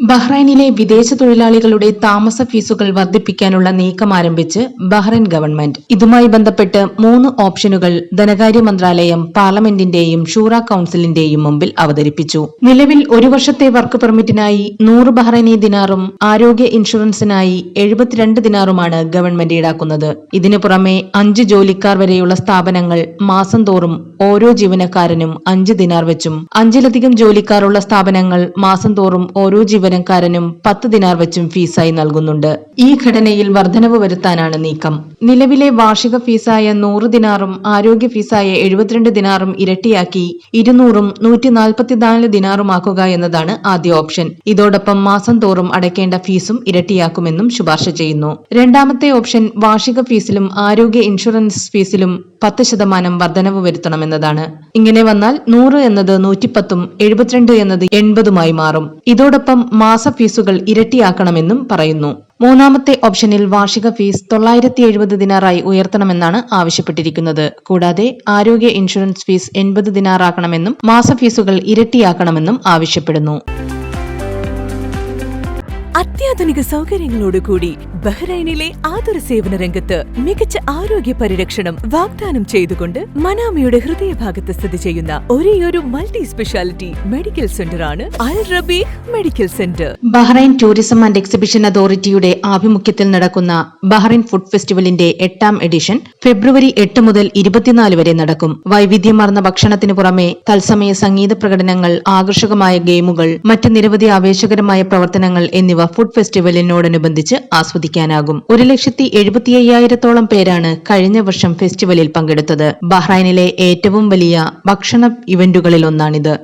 ബഹ്റൈനിലെ വിദേശ തൊഴിലാളികളുടെ താമസ ഫീസുകൾ വർദ്ധിപ്പിക്കാനുള്ള നീക്കം ആരംഭിച്ച് ബഹ്റൈൻ ഗവൺമെന്റ്. ഇതുമായി ബന്ധപ്പെട്ട് മൂന്ന് ഓപ്ഷനുകൾ ധനകാര്യ മന്ത്രാലയം പാർലമെന്റിന്റെയും ഷൂറ കൌൺസിലിന്റെയും മുമ്പിൽ അവതരിപ്പിച്ചു. നിലവിൽ ഒരു വർഷത്തെ വർക്ക് പെർമിറ്റിനായി നൂറ് ബഹ്റൈനി ദിനാറും ആരോഗ്യ ഇൻഷുറൻസിനായി എഴുപത്തിരണ്ട് ദിനാറുമാണ് ഗവൺമെന്റ് ഈടാക്കുന്നത്. ഇതിനു പുറമെ അഞ്ച് ജോലിക്കാർ വരെയുള്ള സ്ഥാപനങ്ങൾ മാസം തോറും ഓരോ ജീവനക്കാരനും അഞ്ച് ദിനാർ വെച്ചും അഞ്ചിലധികം ജോലിക്കാരുള്ള സ്ഥാപനങ്ങൾ മാസം തോറും ഓരോ ജീവനക്കാരനും പത്ത് ദിനാർ വെച്ചും ഫീസായി നൽകുന്നുണ്ട്. ഈ ഘടനയിൽ വർധനവ് വരുത്താനാണ് നീക്കം. നിലവിലെ വാർഷിക ഫീസായ നൂറ് ദിനാറും ആരോഗ്യ ഫീസായ എഴുപത്തിരണ്ട് ദിനാറും ഇരട്ടിയാക്കി ഇരുന്നൂറും നൂറ്റി നാൽപ്പത്തിനാല് ദിനാറുമാക്കുക എന്നതാണ് ആദ്യ ഓപ്ഷൻ. ഇതോടൊപ്പം മാസം തോറും അടയ്ക്കേണ്ട ഫീസും ഇരട്ടിയാക്കുമെന്നും ശുപാർശ ചെയ്യുന്നു. രണ്ടാമത്തെ ഓപ്ഷൻ വാർഷിക ഫീസിലും ആരോഗ്യ ഇൻഷുറൻസ് ഫീസിലും പത്ത് ശതമാനം വർധനവ് വരുത്തണമെന്നതാണ്. ഇങ്ങനെ വന്നാൽ നൂറ് എന്നത് നൂറ്റിപ്പത്തും എഴുപത്തിരണ്ട് എന്നത് എൺപതുമായി മാറും. ഇതോടൊപ്പം മാസ ഫീസുകൾ ഇരട്ടിയാക്കണമെന്നും പറയുന്നു. മൂന്നാമത്തെ ഓപ്ഷനിൽ വാർഷിക ഫീസ് തൊള്ളായിരത്തി എഴുപത് ദിനാറായി ഉയർത്തണമെന്നാണ് ആവശ്യപ്പെട്ടിരിക്കുന്നത്. കൂടാതെ ആരോഗ്യ ഇൻഷുറൻസ് ഫീസ് എൺപത് ദിനാറാക്കണമെന്നും മാസ ഫീസുകൾ ഇരട്ടിയാക്കണമെന്നും ആവശ്യപ്പെടുന്നു. അത്യാധുനിക സൗകര്യങ്ങളോടുകൂടി ബഹ്റൈനിലെ ആതുര സേവന രംഗത്ത് മികച്ച ആരോഗ്യ പരിരക്ഷണം വാഗ്ദാനം ചെയ്തുകൊണ്ട് മനാമയുടെ ഹൃദയഭാഗത്ത് സ്ഥിതി ചെയ്യുന്ന ഒരേയൊരു multi speciality medical സെന്ററാണ് Al Rabeeh medical centre. Bahrain tourism and exhibition അതോറിറ്റിയുടെ ആഭിമുഖ്യത്തിൽ നടക്കുന്ന ബഹ്റൈൻ ഫുഡ് ഫെസ്റ്റിവലിന്റെ എട്ടാം എഡിഷൻ ഫെബ്രുവരി എട്ട് മുതൽ ഇരുപത്തിനാല് വരെ നടക്കും. വൈവിധ്യമാർന്ന ഭക്ഷണത്തിന് പുറമെ തത്സമയ സംഗീത പ്രകടനങ്ങൾ ആകർഷകമായ ഗെയിമുകൾ മറ്റ് നിരവധി ആവേശകരമായ പ്രവർത്തനങ്ങൾ എന്നിവ ഫുഡ് ഫെസ്റ്റിവലിനോടനുബന്ധിച്ച് ആസ്വദിക്കാനാകും. ഒരു ലക്ഷത്തി എഴുപത്തി അയ്യായിരത്തോളം പേരാണ് കഴിഞ്ഞ വർഷം ഫെസ്റ്റിവലിൽ പങ്കെടുത്തത്. ബഹ്റൈനിലെ ഏറ്റവും വലിയ ഭക്ഷണ ഇവന്റുകളിലൊന്നാണിത്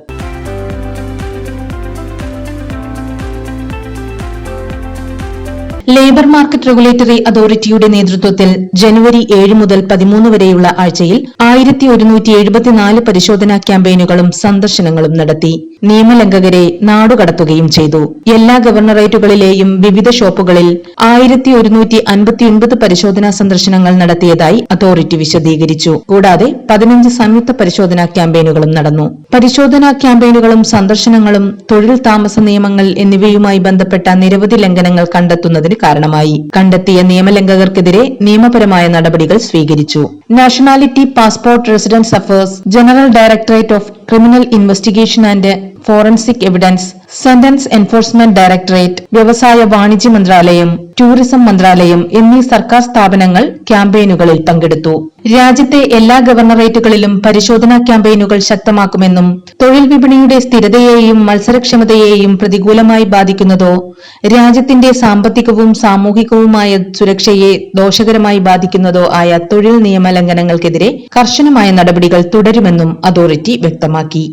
ലേബർ മാർക്കറ്റ് റെഗുലേറ്ററി അതോറിറ്റിയുടെ നേതൃത്വത്തിൽ ജനുവരി ഏഴ് മുതൽ പതിമൂന്ന് വരെയുള്ള ആഴ്ചയിൽ ആയിരത്തി ഒരുന്നൂറ്റി എഴുപത്തിനാല് പരിശോധനാ ക്യാമ്പയിനുകളും സന്ദർശനങ്ങളും നടത്തി. നിയമലംഘകരെ നാടുകടത്തുകയും ചെയ്തു. എല്ലാ ഗവർണറേറ്റുകളിലെയും വിവിധ ഷോപ്പുകളിൽ ആയിരത്തി ഒരുന്നൂറ്റി അൻപത്തിയൊൻപത് പരിശോധനാ സന്ദർശനങ്ങൾ നടത്തിയതായി അതോറിറ്റി വിശദീകരിച്ചു. കൂടാതെ പതിനഞ്ച് സംയുക്ത പരിശോധനാ ക്യാമ്പയിനുകളും നടന്നു. പരിശോധനാ ക്യാമ്പയിനുകളും സന്ദർശനങ്ങളും തൊഴിൽ താമസ നിയമങ്ങൾ എന്നിവയുമായി ബന്ധപ്പെട്ട നിരവധി ലംഘനങ്ങൾ കണ്ടെത്തുന്നതിന് കാരണമായി. കണ്ടെത്തിയ നിയമലംഘകർക്കെതിരെ നിയമപരമായ നടപടികൾ സ്വീകരിച്ചു. Nationality passport residence affairs general directorate of criminal investigation and forensic evidence sentence enforcement directorate വ്യവസായ വാണിജ്യ മന്ത്രാലയം ടൂറിസം മന്ത്രാലയം എന്നീ സർക്കാർ സ്ഥാപനങ്ങൾ ക്യാമ്പയിനുകളിൽ പങ്കെടുത്തു. രാജ്യത്തെ എല്ലാ ഗവർണറേറ്റുകളിലും പരിശോധനാ ക്യാമ്പയിനുകൾ ശക്തമാക്കുമെന്നും തൊഴിൽ വിപണിയുടെ സ്ഥിരതയെയും മത്സരക്ഷമതയെയും പ്രതികൂലമായി ബാധിക്കുന്നതോ രാജ്യത്തിന്റെ സാമ്പത്തികവും സാമൂഹികവുമായ സുരക്ഷയെ ദോഷകരമായി ബാധിക്കുന്നതോ ആയ തൊഴിൽ നിയമലംഘനങ്ങൾക്കെതിരെ കർശനമായ നടപടികൾ തുടരുമെന്നും അതോറിറ്റി വ്യക്തമാക്കി. സ്വന്തമാക്കി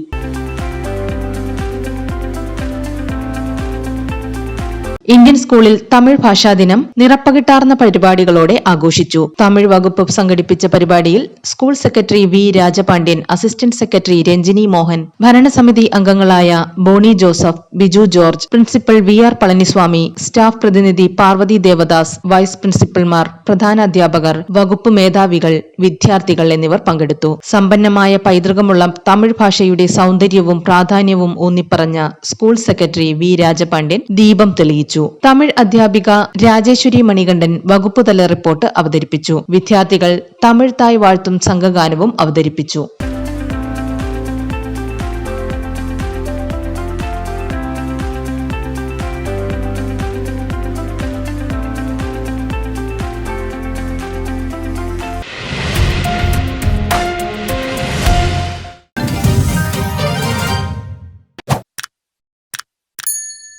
ഇന്ത്യൻ സ്കൂളിൽ തമിഴ് ഭാഷാ ദിനം നിറപ്പകിട്ടാർന്ന പരിപാടികളോടെ ആഘോഷിച്ചു. തമിഴ് വകുപ്പ് സംഘടിപ്പിച്ച പരിപാടിയിൽ school secretary V Rajapandian assistant secretary Ranjini Mohan ഭരണസമിതി അംഗങ്ങളായ Boney Joseph Biju George principal V R Palaniswamy staff പ്രതിനിധി പാർവതി ദേവദാസ് വൈസ് പ്രിൻസിപ്പൽമാർ പ്രധാനാധ്യാപകർ വകുപ്പ് മേധാവികൾ വിദ്യാർത്ഥികൾ എന്നിവർ പങ്കെടുത്തു. സമ്പന്നമായ പൈതൃകമുള്ള തമിഴ് ഭാഷയുടെ സൗന്ദര്യവും പ്രാധാന്യവും ഊന്നിപ്പറഞ്ഞ സ്കൂൾ സെക്രട്ടറി വി രാജപാണ്ഡ്യൻ ദീപം തെളിയിച്ചു. തമിഴ് അധ്യാപിക രാജേശ്വരി മണികണ്ഠൻ വകുപ്പുതല റിപ്പോർട്ട് അവതരിപ്പിച്ചു. വിദ്യാർത്ഥികൾ തമിഴ് തായ് വാഴ്ത്തും സംഘഗാനവും അവതരിപ്പിച്ചു.